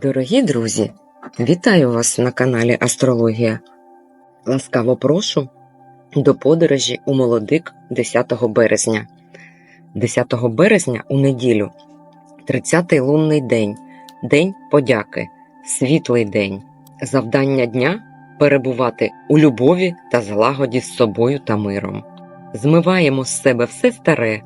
Дорогі друзі, вітаю вас на каналі Астрологія. Ласкаво прошу до подорожі у Молодик 10 березня. 10 березня у неділю, 30-й лунний день, День подяки, світлий день. Завдання дня перебувати у любові та злагоді з собою та миром. Змиваємо з себе все старе,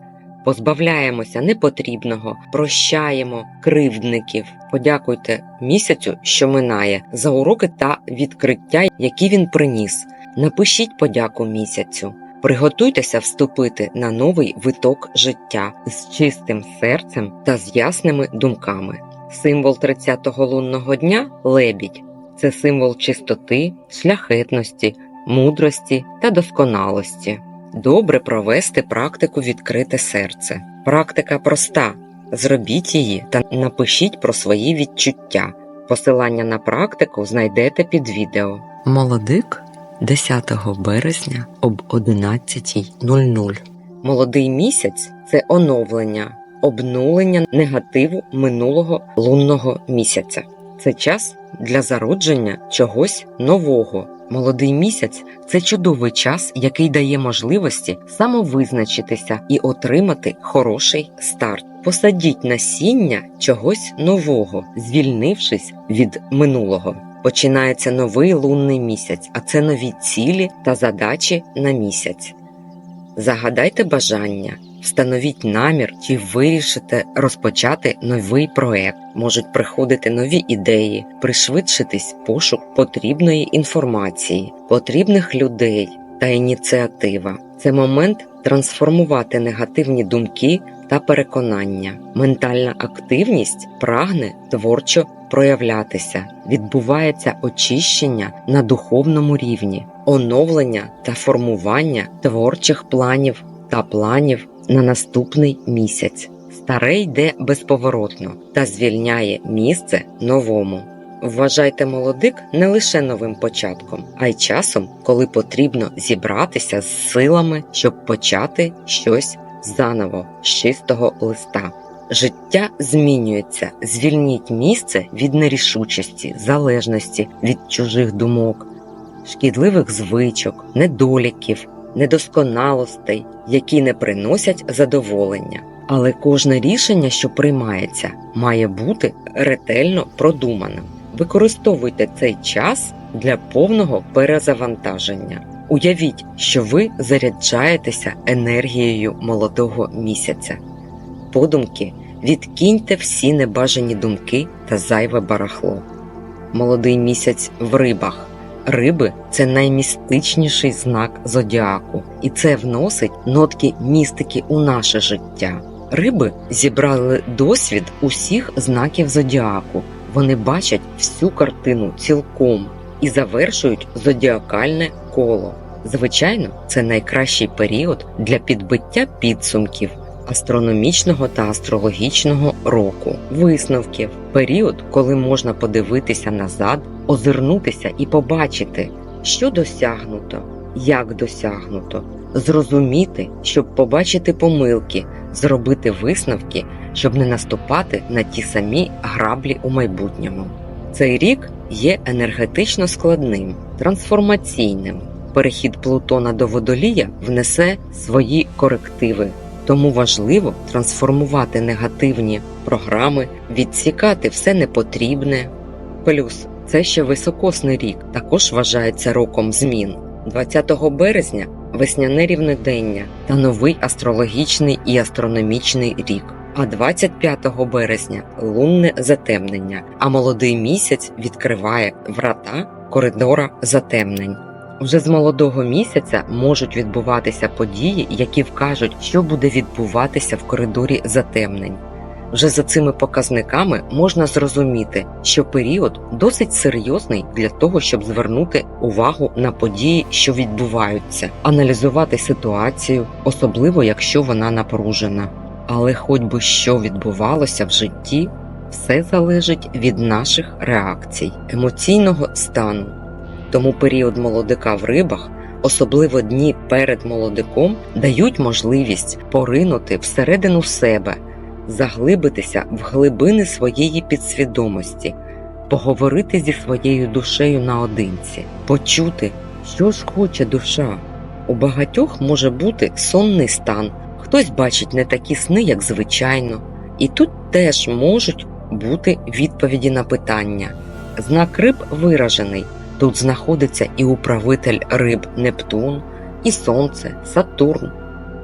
позбавляємося непотрібного, прощаємо кривдників. Подякуйте місяцю, що минає, за уроки та відкриття, які він приніс. Напишіть подяку місяцю. Приготуйтеся вступити на новий виток життя з чистим серцем та з ясними думками. Символ 30-го лунного дня лебідь це символ чистоти, шляхетності, мудрості та досконалості. Добре провести практику відкрите серце. Практика проста. Зробіть її та напишіть про свої відчуття. Посилання на практику знайдете під відео. Молодик 10 березня об 11.00. Молодий місяць це оновлення, обнулення негативу минулого лунного місяця. Це час для зародження чогось нового. Молодий місяць це чудовий час, який дає можливості самовизначитися і отримати хороший старт. Посадіть насіння чогось нового, звільнившись від минулого. Починається новий лунний місяць, а це нові цілі та задачі на місяць. Загадайте бажання, встановіть намір чи вирішите розпочати новий проект. Можуть приходити нові ідеї, пришвидшитись пошук потрібної інформації, потрібних людей та ініціатива. Це момент трансформувати негативні думки та переконання. Ментальна активність прагне творчо проявлятися, відбувається очищення на духовному рівні, оновлення та формування творчих планів та планів на наступний місяць. Старе йде безповоротно та звільняє місце новому. Вважайте молодик не лише новим початком, а й часом, коли потрібно зібратися з силами, щоб почати щось заново з чистого листа. Життя змінюється. Звільніть місце від нерішучості, залежності від чужих думок, шкідливих звичок, недоліків, недосконалостей, які не приносять задоволення. Але кожне рішення, що приймається, має бути ретельно продуманим. Використовуйте цей час для повного перезавантаження. Уявіть, що ви заряджаєтеся енергією молодого місяця. Подумки відкиньте всі небажані думки та зайве барахло. Молодий місяць в рибах. Риби це наймістичніший знак зодіаку, і це вносить нотки містики у наше життя. Риби зібрали досвід усіх знаків зодіаку. Вони бачать всю картину цілком і завершують зодіакальне коло. Звичайно, це найкращий період для підбиття підсумків астрономічного та астрологічного року, висновків, період, коли можна подивитися назад, озирнутися і побачити, що досягнуто, як досягнуто, зрозуміти, щоб побачити помилки, зробити висновки, щоб не наступати на ті самі граблі у майбутньому. Цей рік є енергетично складним, трансформаційним. Перехід Плутона до водолія внесе свої корективи, тому важливо трансформувати негативні програми, відсікати все непотрібне. Плюс це ще високосний рік, також вважається роком змін. 20 березня весняне рівнодення та новий астрологічний і астрономічний рік. А 25 березня лунне затемнення, а молодий місяць відкриває врата коридора затемнень. Вже з молодого місяця можуть відбуватися події, які вкажуть, що буде відбуватися в коридорі затемнень. Вже за цими показниками можна зрозуміти, що період досить серйозний для того, щоб звернути увагу на події, що відбуваються, аналізувати ситуацію, особливо якщо вона напружена. Але хоч би що відбувалося в житті, все залежить від наших реакцій, емоційного стану. Тому період молодика в рибах, особливо дні перед молодиком, дають можливість поринути всередину себе, заглибитися в глибини своєї підсвідомості, поговорити зі своєю душею наодинці, почути, що ж хоче душа. У багатьох може бути сонний стан, хтось бачить не такі сни, як звичайно, і тут теж можуть бути відповіді на питання. Знак риб виражений. Тут знаходиться і управитель риб Нептун, і Сонце, Сатурн,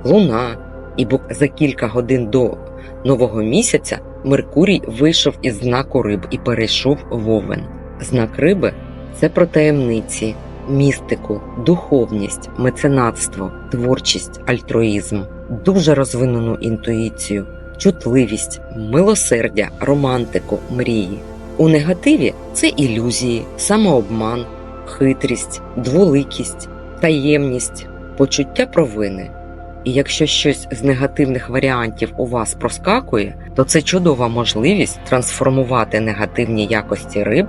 Луна. І бо за кілька годин до нового місяця Меркурій вийшов із знаку риб і перейшов в Овен. Знак риби це про таємниці, містику, духовність, меценатство, творчість, альтруїзм, дуже розвинену інтуїцію, чутливість, милосердя, романтику, мрії. У негативі це ілюзії, самообман, хитрість, дволикість, таємність, почуття провини. І якщо щось з негативних варіантів у вас проскакує, то це чудова можливість трансформувати негативні якості риб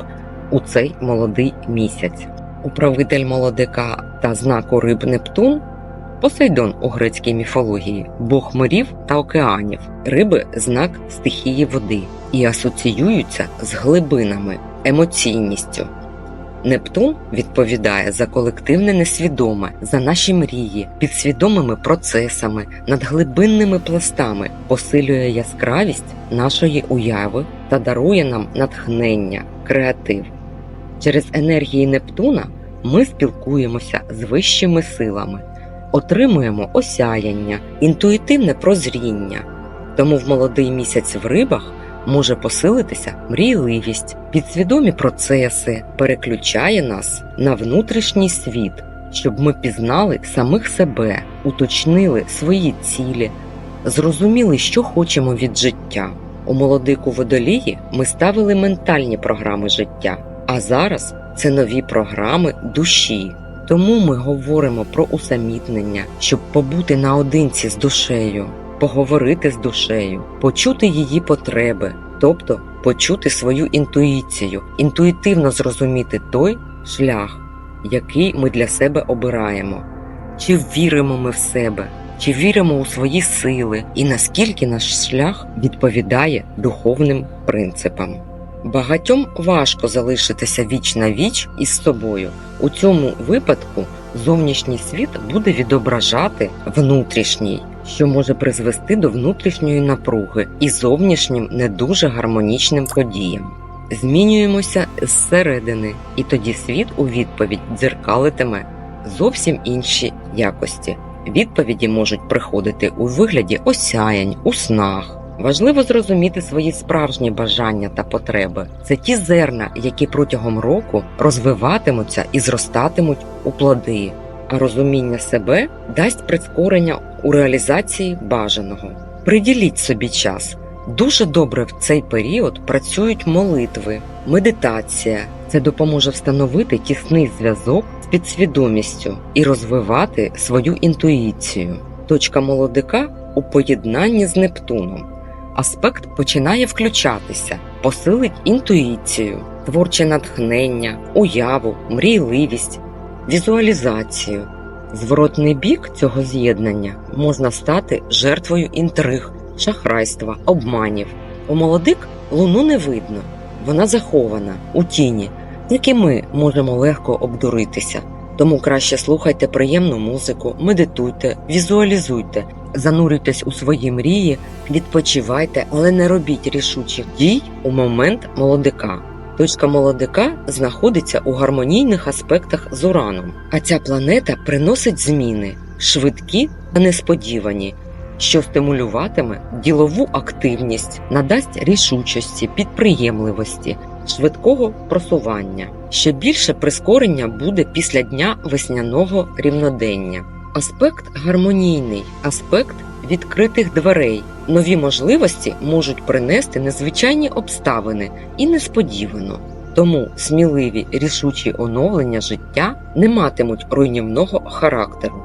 у цей молодий місяць. Управитель молодика та знаку риб Нептун Посейдон у грецькій міфології, бог морів та океанів, риби знак стихії води і асоціюються з глибинами, емоційністю. Нептун відповідає за колективне несвідоме, за наші мрії, підсвідомими процесами, надглибинними пластами, посилює яскравість нашої уяви та дарує нам натхнення, креатив. Через енергії Нептуна ми спілкуємося з вищими силами, отримуємо осяяння, інтуїтивне прозріння. Тому в молодий місяць в рибах може посилитися мрійливість, підсвідомі процеси, переключає нас на внутрішній світ, щоб ми пізнали самих себе, уточнили свої цілі, зрозуміли, що хочемо від життя. У молодику водолії ми ставили ментальні програми життя, а зараз це нові програми душі. Тому ми говоримо про усамітнення, щоб побути наодинці з душею, поговорити з душею, почути її потреби, тобто почути свою інтуїцію, інтуїтивно зрозуміти той шлях, який ми для себе обираємо. Чи віримо ми в себе, чи віримо у свої сили, і наскільки наш шлях відповідає духовним принципам. Багатьом важко залишитися віч на віч із собою. У цьому випадку зовнішній світ буде відображати внутрішній, що може призвести до внутрішньої напруги і зовнішнім не дуже гармонічним подіям. Змінюємося зсередини, і тоді світ у відповідь дзеркалитиме зовсім інші якості. Відповіді можуть приходити у вигляді осяянь, у снах. Важливо зрозуміти свої справжні бажання та потреби. Це ті зерна, які протягом року розвиватимуться і зростатимуть у плоди, а розуміння себе дасть прискорення у реалізації бажаного. Приділіть собі час. Дуже добре в цей період працюють молитви, медитація. Це допоможе встановити тісний зв'язок з підсвідомістю і розвивати свою інтуїцію. Точка молодика у поєднанні з Нептуном. Аспект починає включатися, посилить інтуїцію, творче натхнення, уяву, мрійливість, візуалізацію. Зворотний бік цього з'єднання можна стати жертвою інтриг, шахрайства, обманів. У молодик луну не видно, вона захована у тіні, як і ми можемо легко обдуритися. Тому краще слухайте приємну музику, медитуйте, візуалізуйте, занурюйтесь у свої мрії, відпочивайте, але не робіть рішучих дій у момент молодика. Точка молодика знаходиться у гармонійних аспектах з Ураном, а ця планета приносить зміни, швидкі та несподівані, що стимулюватиме ділову активність, надасть рішучості, підприємливості, швидкого просування. Ще більше прискорення буде після дня весняного рівнодення. Аспект гармонійний, аспект відкритих дверей. Нові можливості можуть принести незвичайні обставини і несподівано. Тому сміливі рішучі оновлення життя не матимуть руйнівного характеру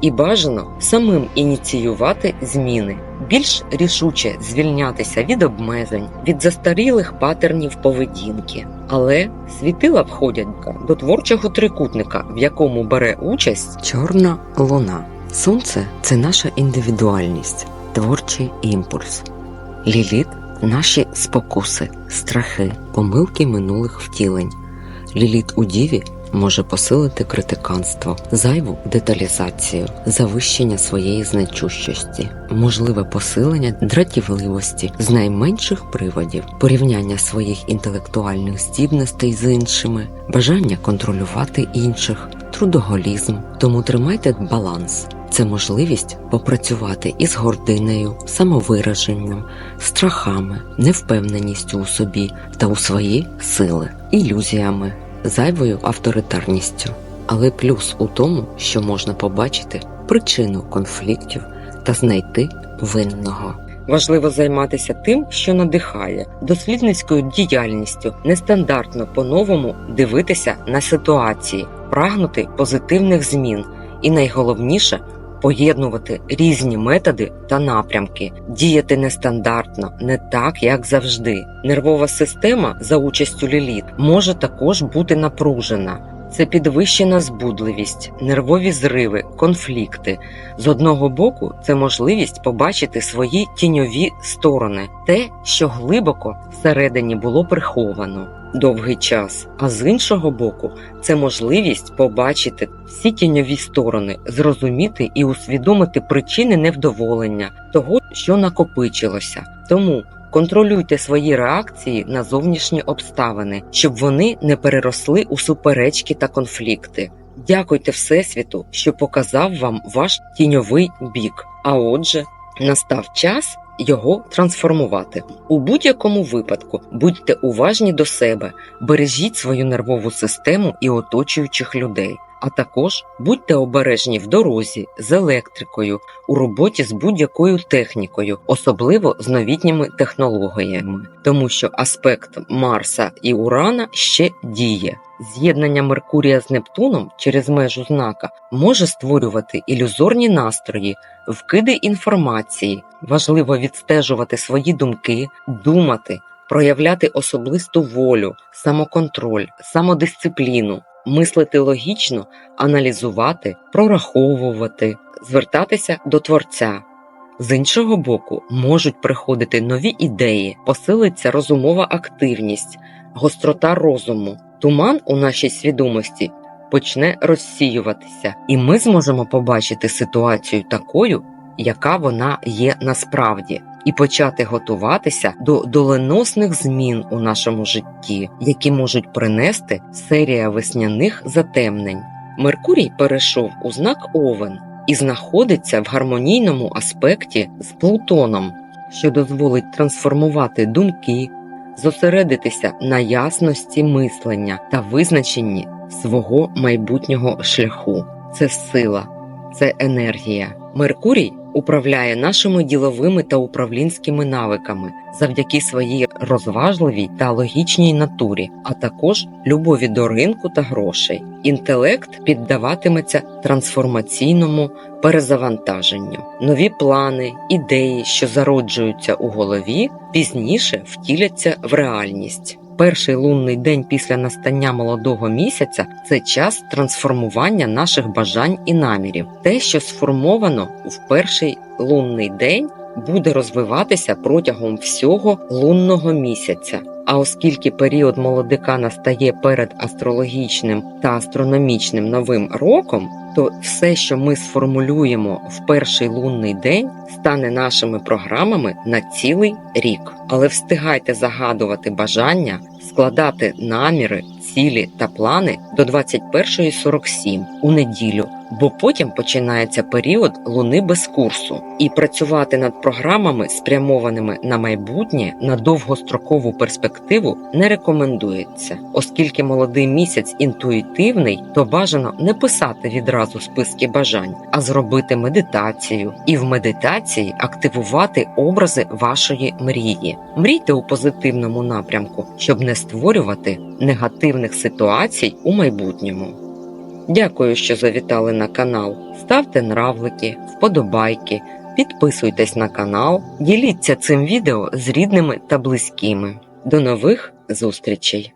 і бажано самим ініціювати зміни, більш рішуче звільнятися від обмежень, від застарілих патернів поведінки. Але світила входять до творчого трикутника, в якому бере участь чорна луна. Сонце це наша індивідуальність, творчий імпульс. Ліліт наші спокуси, страхи, помилки минулих втілень. Ліліт у діві може посилити критиканство, зайву деталізацію, завищення своєї значущості, можливе посилення дратівливості з найменших приводів, порівняння своїх інтелектуальних здібностей з іншими, бажання контролювати інших, трудоголізм. Тому тримайте баланс. Це можливість попрацювати із гординею, самовираженням, страхами, невпевненістю у собі та у свої сили, ілюзіями, зайвою авторитарністю. Але плюс у тому, що можна побачити причину конфліктів та знайти винного. Важливо займатися тим, що надихає, дослідницькою діяльністю, нестандартно по-новому дивитися на ситуації, прагнути позитивних змін і найголовніше поєднувати різні методи та напрямки, діяти нестандартно, не так, як завжди. Нервова система за участю ліліт може також бути напружена. Це підвищена збудливість, нервові зриви, конфлікти. З одного боку, це можливість побачити свої тіньові сторони, те, що глибоко всередині було приховано довгий час. А з іншого боку, це можливість побачити всі тіньові сторони, зрозуміти і усвідомити причини невдоволення того, що накопичилося. Тому Контролюйте свої реакції на зовнішні обставини, щоб вони не переросли у суперечки та конфлікти. Дякуйте Всесвіту, що показав вам ваш тіньовий бік. А отже, настав час його трансформувати. У будь-якому випадку будьте уважні до себе, бережіть свою нервову систему і оточуючих людей. А також будьте обережні в дорозі з електрикою, у роботі з будь-якою технікою, особливо з новітніми технологіями, тому що аспект Марса і Урана ще діє. З'єднання Меркурія з Нептуном через межу знака може створювати ілюзорні настрої, вкиди інформації. Важливо відстежувати свої думки, думати, проявляти особисту волю, самоконтроль, самодисципліну мислити логічно, аналізувати, прораховувати, звертатися до творця. З іншого боку, можуть приходити нові ідеї, посилиться розумова активність, гострота розуму, туман у нашій свідомості почне розсіюватися, і ми зможемо побачити ситуацію такою, яка вона є насправді, і почати готуватися до доленосних змін у нашому житті, які можуть принести серія весняних затемнень. Меркурій перейшов у знак Овен і знаходиться в гармонійному аспекті з Плутоном, що дозволить трансформувати думки, зосередитися на ясності мислення та визначенні свого майбутнього шляху. Це сила, це енергія. Меркурій управляє нашими діловими та управлінськими навиками завдяки своїй розважливій та логічній натурі, а також любові до ринку та грошей. Інтелект піддаватиметься трансформаційному перезавантаженню. Нові плани, ідеї, що зароджуються у голові, пізніше втіляться в реальність. Перший лунний день після настання молодого місяця це час трансформування наших бажань і намірів. Те, що сформовано в перший лунний день, буде розвиватися протягом всього лунного місяця. А оскільки період молодика настає перед астрологічним та астрономічним новим роком, то все, що ми сформулюємо в перший лунний день, стане нашими програмами на цілий рік. Але встигайте загадувати бажання, складати наміри, цілі та плани до 21.47 у неділю, бо потім починається період луни без курсу, і працювати над програмами, спрямованими на майбутнє на довгострокову перспективу, не рекомендується, оскільки молодий місяць інтуїтивний, то бажано не писати відразу списки бажань, а зробити медитацію, і в медитації активувати образи вашої мрії. Мрійте у позитивному напрямку, щоб не створювати негативних ситуацій у майбутньому. Дякую, що завітали на канал. Ставте нравлики, вподобайки, підписуйтесь на канал, діліться цим відео з рідними та близькими. До нових зустрічей!